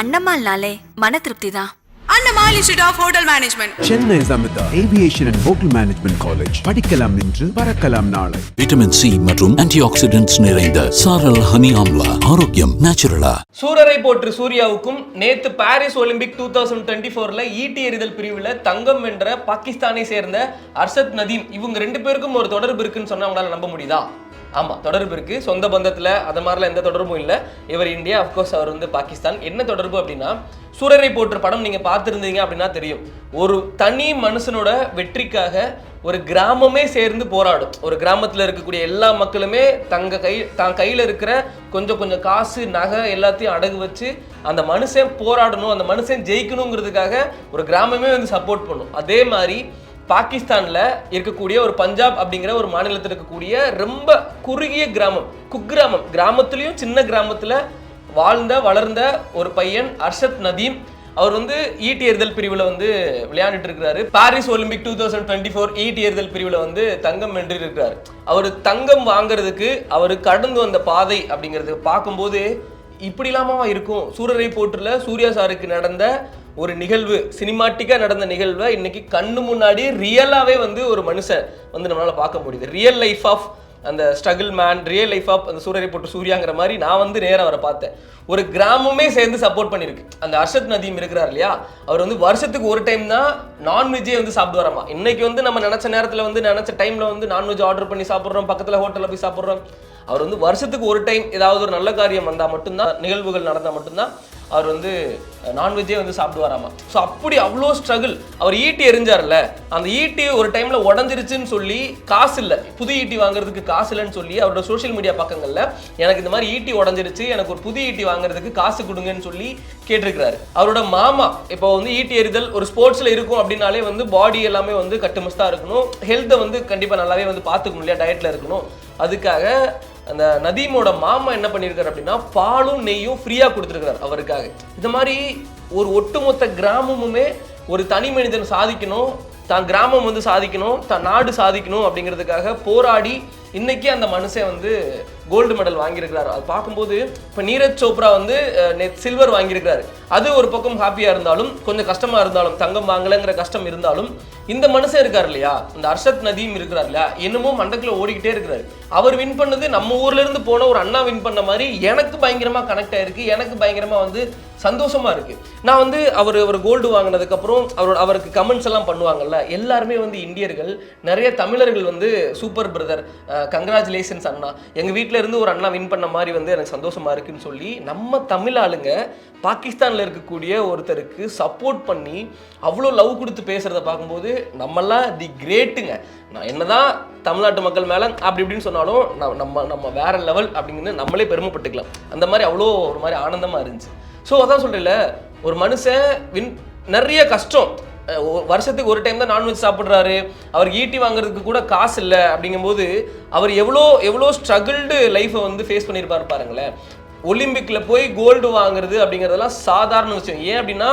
அண்ணம்மாள்னாலே மன திருப்தி தான் Annamal institute of hotel management Chennai Amrita aviation and hotel management college படிக்கலாம் இன்று பறக்கலாம் நாளை. விட்டமின் சி மற்றும் ஆன்டி ஆக்சிடென்ட்ஸ் நிறைந்த சாரல் ஹனி ஆம்லா. ஆரோக்கியம் நேச்சுரலா சூரரை போற்று சூர்யாவுக்கும் நேத்து Paris Olympic two thousand twenty ஃபோர்ல ஈட்டி எறிதல் பிரிவில் தங்கம் வென்ற பாகிஸ்தானை சேர்ந்த அர்ஷத் நதீம். இவங்க ரெண்டு பேருக்கும் ஒரு தொடர்பு இருக்குன்னு சொன்னா அவங்களால நம்ப முடியுதா? ஆமாம் தொடர்பு இருக்குது சொந்த பந்தத்தில் அது மாதிரிலாம் எந்த தொடர்பும் இல்லை. இவர் இந்தியா அஃப்கோர்ஸ் அவர் வந்து பாகிஸ்தான். என்ன தொடர்பு அப்படின்னா சூரரை போற்ற படம் நீங்கள் பார்த்துருந்தீங்க அப்படின்னா தெரியும். ஒரு தனி மனுஷனோட வெற்றிக்காக ஒரு கிராமமே சேர்ந்து போராடும். ஒரு கிராமத்தில் இருக்கக்கூடிய எல்லா மக்களுமே தங்க கை தான் கையில் இருக்கிற கொஞ்சம் கொஞ்சம் காசு நகை எல்லாத்தையும் அடகு வச்சு அந்த மனுஷன் போராடணும் அந்த மனுஷன் ஜெயிக்கணுங்கிறதுக்காக ஒரு கிராமமே வந்து சப்போர்ட் பண்ணும். அதே மாதிரி பாகிஸ்தானில் இருக்கக்கூடிய ஒரு பஞ்சாப் அப்படிங்கிற ஒரு மாநிலத்தில் இருக்கக்கூடிய ரொம்ப குறுகிய கிராமம் குக்கிராமம். கிராமத்துலேயும் சின்ன கிராமத்தில் வாழ்ந்த வளர்ந்த ஒரு பையன் அர்ஷத் நதீம். அவர் வந்து ஈட்டி எறிதல் பிரிவில் வந்து விளையாண்டுட்டு இருக்கிறாரு. Paris Olympic two thousand twenty four ஈட்டி எறிதல் பிரிவில் வந்து தங்கம் வென்று இருக்கிறார். அவர் தங்கம் வாங்குறதுக்கு அவர் கடந்து வந்த பாதை அப்படிங்கிறது பார்க்கும்போது இப்படி இல்லாமல் இருக்கும்? சூரரை போற்றுல சூர்யா சாருக்கு நடந்த ஒரு நிகழ்வு சினிமாட்டிக்காக நடந்த நிகழ்வை இன்னைக்கு கண்ணு முன்னாடி ரியலாகவே வந்து ஒரு மனுஷன் வந்து நம்மளால் பார்க்க முடியுது. ரியல் லைஃப் ஆஃப் அந்த struggle man real life of அந்த சூரியரை போட்டு சூர்யாங்கிற மாதிரி நான் வந்து நேராக அவரை பார்த்தேன். ஒரு கிராமமே சேர்ந்து சப்போர்ட் பண்ணியிருக்கு. அந்த அர்ஷத் நதியும் இருக்கிறார் இல்லையா? அவர் வந்து வருஷத்துக்கு ஒரு டைம் தான் நான்வெஜ்ஜே வந்து சாப்பிடுவாராமா இன்னைக்கு வந்து நம்ம நினச்ச நேரத்தில் வந்து நினச்ச டைமில் வந்து நான்வெஜ் ஆர்டர் பண்ணி சாப்பிட்றோம் பக்கத்தில் ஹோட்டலில் போய் சாப்பிட்றோம். அவர் வந்து வருஷத்துக்கு ஒரு டைம் ஏதாவது ஒரு நல்ல காரியம் வந்தால் மட்டும்தான் நிகழ்வுகள் நடந்தால் மட்டும்தான் அவர் வந்து நான்வெஜ்ஜே வந்து சாப்பிடுவாராமா. ஸோ அப்படி அவ்வளோ ஸ்ட்ரகிள் அவர் ஈட்டி எரிஞ்சார்ல அந்த ஈட்டி ஒரு டைமில் உடஞ்சிருச்சுன்னு சொல்லி காசு இல்லை. புது ஈட்டி வாங்குறதுக்கு காசு இல்லைன்னு சொல்லி அவரோட சோஷியல் மீடியா பக்கங்களில் எனக்கு இந்த மாதிரி ஈட்டி உடஞ்சிருச்சு எனக்கு ஒரு புது ஈட்டி வாங்குறதுக்கு காசு கொடுங்கன்னு சொல்லி கேட்டிருக்கிறாரு. அவரோட மாமா இப்போ வந்து ஈட்டி எறிதல் ஒரு ஸ்போர்ட்ஸில் இருக்கும் அப்படின்னாலே வந்து பாடி எல்லாமே வந்து கட்டுமஸ்தாக இருக்கணும். ஹெல்த்தை வந்து கண்டிப்பாக நல்லாவே வந்து பார்த்துக்கணும் இல்லையா? டயட்டில் இருக்கணும். அதுக்காக அந்த நதீமோட மாமா என்ன பண்ணியிருக்காரு அப்படின்னா பாலும் நெய்யும் ஃப்ரீயாக கொடுத்துருக்காரு அவருக்காக. இந்த மாதிரி ஒரு ஒட்டுமொத்த கிராமமுமே ஒரு தனி மனிதன் சாதிக்கணும் தான் கிராமம் வந்து சாதிக்கணும் தான் நாடு சாதிக்கணும் அப்படிங்கிறதுக்காக போராடி இன்னைக்கு அந்த மனுஷன் வந்து கோல்டு மெடல் வாங்கியிருக்கிறார். அது பார்க்கும்போது இப்போ நீரஜ் சோப்ரா வந்து சில்வர் வாங்கியிருக்கிறாரு. அது ஒரு பக்கம் ஹாப்பியாக இருந்தாலும் கொஞ்சம் கஷ்டமாக இருந்தாலும் தங்கம் வாங்கலைங்கிற கஷ்டம் இருந்தாலும் இந்த மனுஷன் இருக்கார் இல்லையா? இந்த அர்ஷத் நதியும் இருக்கிறார் இல்லையா? என்னமோ மண்டக்கில் ஓடிக்கிட்டே இருக்கிறாரு. அவர் வின் பண்ணது நம்ம ஊர்ல இருந்து போன ஒரு அண்ணா வின் பண்ண மாதிரி எனக்கு பயங்கரமாக கனெக்ட் ஆயிருக்கு. எனக்கு பயங்கரமாக வந்து சந்தோஷமா இருக்கு. நான் வந்து அவர் அவர் கோல்டு வாங்கினதுக்கப்புறம் அவரோட அவருக்கு கமெண்ட்ஸ் எல்லாம் பண்ணுவாங்கல்ல? எல்லாருமே வந்து இந்தியர்கள் நிறைய தமிழர்கள் வந்து சூப்பர் பிரதர் கங்க்ராச்சுலேஷன்ஸ் அண்ணா. எங்கள் வீட்டில் இருந்து ஒரு அண்ணா வின் பண்ண மாதிரி வந்து எனக்கு சந்தோஷமா இருக்குன்னு சொல்லி நம்ம தமிழ் ஆளுங்க பாகிஸ்தானில் இருக்கக்கூடிய ஒருத்தருக்கு சப்போர்ட் பண்ணி அவ்வளோ லவ் கொடுத்து பேசுகிறத பார்க்கும்போது நம்மெல்லாம் தி கிரேட்டுங்க நான் என்னதான் தமிழ்நாட்டு மக்கள் மேலே அப்படி இப்படின்னு சொன்னாலும் நம்ம நம்ம நம்ம வேற லெவல் அப்படிங்கிறது நம்மளே பெருமைப்பட்டுக்கலாம். அந்த மாதிரி அவ்வளோ ஒரு மாதிரி ஆனந்தமாக இருந்துச்சு. ஸோ அதான் சொல்றேன்ல ஒரு மனுஷன் வின் நிறைய கஷ்டம். வருஷத்துக்கு ஒரு டைம் தான் நான்வெஜ் சாப்பிட்றாரு. அவருக்கு ஈட்டி வாங்குறதுக்கு கூட காசு இல்லை. அப்படிங்கும்போது அவர் எவ்வளோ எவ்வளோ ஸ்ட்ரகிள்டு லைஃப்பை வந்து ஃபேஸ் பண்ணியிருப்பாரு பாருங்களேன். ஒலிம்பிக்கில் போய் கோல்டு வாங்குறது அப்படிங்கிறதெல்லாம் சாதாரண விஷயம். ஏன் அப்படின்னா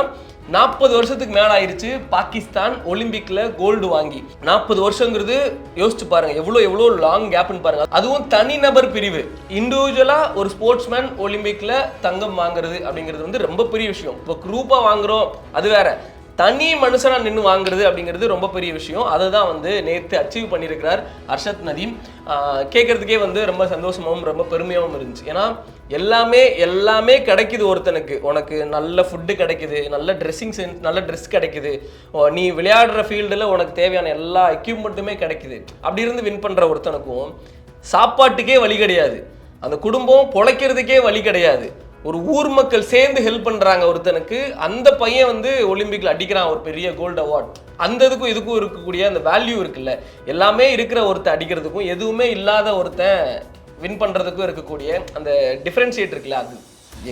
நாற்பது வருஷத்துக்கு மேலே ஆயிடுச்சு பாகிஸ்தான் ஒலிம்பிக்கில் கோல்டு வாங்கி. நாற்பது வருஷங்கிறது யோசிச்சு பாருங்க. எவ்வளோ எவ்வளோ லாங் கேப்னு பாருங்க. அதுவும் தனிநபர் பிரிவு. இண்டிவிஜுவலாக ஒரு ஸ்போர்ட்ஸ்மேன் ஒலிம்பிக்கில் தங்கம் வாங்குறது அப்படிங்கிறது வந்து ரொம்ப பெரிய விஷயம். இப்போ குரூப்பாக வாங்குறோம். அது வேற. தனி மனுஷனாக நின்று வாங்குறது அப்படிங்கிறது ரொம்ப பெரிய விஷயம். அதை தான் வந்து நேற்று அச்சீவ் பண்ணியிருக்கிறார் அர்ஷத் நதீம். கேட்குறதுக்கே கேட்கறதுக்கே வந்து ரொம்ப சந்தோஷமாகவும் ரொம்ப பெருமையாகவும் இருந்துச்சு. ஏன்னா எல்லாமே எல்லாமே கிடைக்குது ஒருத்தனுக்கு. உனக்கு நல்ல ஃபுட்டு கிடைக்குது நல்ல ட்ரெஸ்ஸிங் சென்ஸ் நல்ல ட்ரெஸ் கிடைக்குது. ஓ, நீ விளையாடுற ஃபீல்டில் உனக்கு தேவையான எல்லா எக்யூப்மெண்ட்டுமே கிடைக்குது. அப்படி இருந்து வின் பண்ணுற ஒருத்தனுக்கும் சாப்பாட்டுக்கே வழி கிடையாது. அந்த குடும்பம் பொழைக்கிறதுக்கே வழி கிடையாது. ஒரு ஊர் மக்கள் சேர்ந்து ஹெல்ப் பண்ணுறாங்க ஒருத்தனுக்கு அந்த பையன் வந்து ஒலிம்பிக்கில் அடிக்கிறான் ஒரு பெரிய கோல்டு அவார்ட் அந்த இதுக்கும் இதுக்கும் இருக்கக்கூடிய அந்த வேல்யூ இருக்குல்ல. எல்லாமே இருக்கிற ஒருத்தன் அடிக்கிறதுக்கும் எதுவுமே இல்லாத ஒருத்தன் வின் பண்ணுறதுக்கும் இருக்கக்கூடிய அந்த டிஃப்ரென்ஷியேட் இருக்குல்ல அது.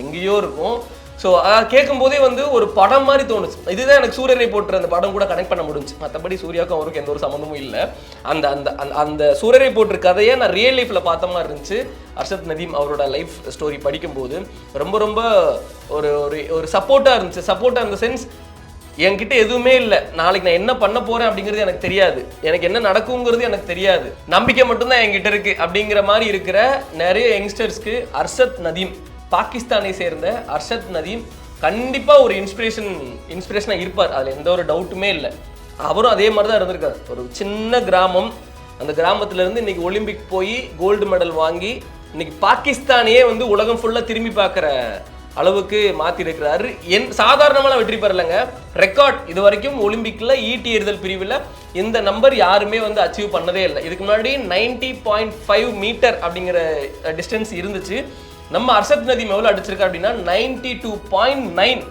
எங்கேயோ இருக்கும். ஸோ அதாவது கேட்கும்போதே வந்து ஒரு படம் மாதிரி தோணுச்சு. இதுதான் எனக்கு சூரியனை போட்டுற அந்த படம் கூட கனெக்ட் பண்ண முடிஞ்சு மற்றபடி சூர்யாவுக்கும் அவருக்கு எந்த ஒரு சம்மந்தமும் இல்லை. அந்த அந்த அந்த- அந்த சூரியனை போட்டு கதையை நான் ரியல் லைஃப்பில் பார்த்த மாதிரி இருந்துச்சு. அர்ஷத் நதீம் அவரோட லைஃப் ஸ்டோரி படிக்கும்போது ரொம்ப ரொம்ப ஒரு ஒரு ஒரு சப்போர்ட்டாக இருந்துச்சு. சப்போர்ட்டாக இந்த சென்ஸ் என்கிட்ட எதுவுமே இல்லை. நாளைக்கு நான் என்ன பண்ண போறேன் அப்படிங்கிறது எனக்கு தெரியாது. எனக்கு என்ன நடக்குங்கிறது எனக்கு தெரியாது. நம்பிக்கை மட்டும்தான் என்கிட்ட இருக்கு அப்படிங்கிற மாதிரி இருக்கிற நிறைய யங்ஸ்டர்ஸ்க்கு அர்ஷத் நதீம் பாகிஸ்தானை சேர்ந்த அர்ஷத் நதீம் கண்டிப்பாக ஒரு இன்ஸ்பிரேஷன் இன்ஸ்பிரேஷனாக இருப்பார். அதில் எந்த ஒரு டவுட்டுமே இல்லை. அவரும் அதே மாதிரி தான் இருந்திருக்காரு. ஒரு சின்ன கிராமம். அந்த கிராமத்துலேருந்து இன்னைக்கு ஒலிம்பிக் போய் கோல்டு மெடல் வாங்கி இன்னைக்கு பாகிஸ்தானையே வந்து உலகம் ஃபுல்லாக திரும்பி பார்க்குற அளவுக்கு மாற்றிருக்கிறாரு என் சாதாரணமான வெற்றி பெறலைங்க ரெக்கார்ட் இது வரைக்கும் ஒலிம்பிக்கில் ஈட்டி எறிதல் பிரிவில் இந்த நம்பர் யாருமே வந்து அச்சீவ் பண்ணதே இல்லை. இதுக்கு முன்னாடி நைன்டி பாயிண்ட் ஃபைவ் மீட்டர் அப்படிங்கிற uh, டிஸ்டன்ஸ் இருந்துச்சு. நம்ம அர்ஷத் நதீம் எவ்வளோ அடிச்சிருக்கா அப்படின்னா நைன்டி டூ பாயிண்ட் நைன்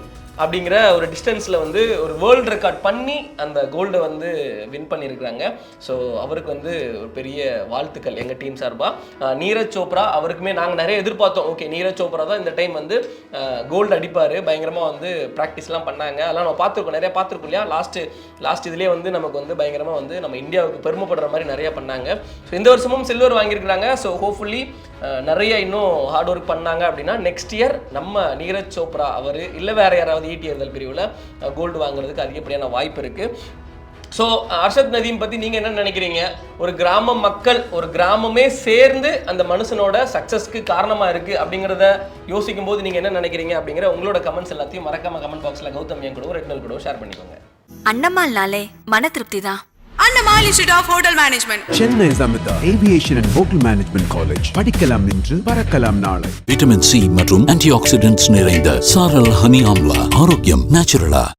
அப்படிங்கிற ஒரு டிஸ்டன்ஸில் வந்து ஒரு வேர்ல்டு ரெக்கார்ட் பண்ணி அந்த கோல்டை வந்து வின் பண்ணியிருக்கிறாங்க. ஸோ அவருக்கு வந்து ஒரு பெரிய வாழ்த்துக்கள் எங்கள் டீம் சார்பாக நீரஜ் சோப்ரா அவருக்குமே நாங்கள் நிறைய எதிர்பார்த்தோம். ஓகே நீரஜ் சோப்ரா தான் இந்த டைம் வந்து கோல்டு அடிப்பார். பயங்கரமாக வந்து ப்ராக்டிஸ்லாம் பண்ணாங்க. அதெல்லாம் நம்ம பார்த்துருக்கோம். நிறைய பார்த்துருக்கோம் இல்லையா? லாஸ்ட்டு லாஸ்ட் இதுலேயே வந்து நமக்கு வந்து பயங்கரமாக வந்து நம்ம இந்தியாவுக்கு பெருமைப்படுற மாதிரி நிறைய பண்ணாங்க. ஸோ இந்த வருஷமும் சில்வர் வாங்கியிருக்கிறாங்க. ஸோ ஹோப்ஃபுல்லி நிறைய இன்னும் ஹார்ட் ஒர்க் பண்ணாங்க அப்படின்னா நெக்ஸ்ட் இயர் நம்ம நீரஜ் சோப்ரா அவர் இல்லை வேற யாராவது ஈட்டி எறிதல் பிரிவில் கோல்டு வாங்குறதுக்கு அதிகப்படியான வாய்ப்பு இருக்குது ஸோ அர்ஷத் நதீம் பற்றி நீங்கள் என்ன நினைக்கிறீங்க? ஒரு கிராம மக்கள் ஒரு கிராமமே சேர்ந்து அந்த மனுஷனோட சக்ஸஸ்க்கு காரணமாக இருக்குது அப்படிங்கிறத யோசிக்கும் போது நீங்கள் என்ன நினைக்கிறீங்க அப்படிங்கிற உங்களோட கமெண்ட்ஸ் எல்லாத்தையும் மறக்காம கமெண்ட் பாக்ஸில் கௌதம் என் கூட ரெட்னல் கூட ஷேர் பண்ணிக்கோங்க. அன்னம்மாள்னாலே மன திருப்தி தான். Annamal institute of hotel management Chennai Samitha aviation and hotel management college படிக்கலாம் இன்று பறக்கலாம் நாளை. விட்டமின் சி மற்றும் ஆன்டி ஆக்சிடென்ட்ஸ் நிறைந்த சாரல் ஹனி ஆம்லா ஆரோக்கியம் நேச்சுரலா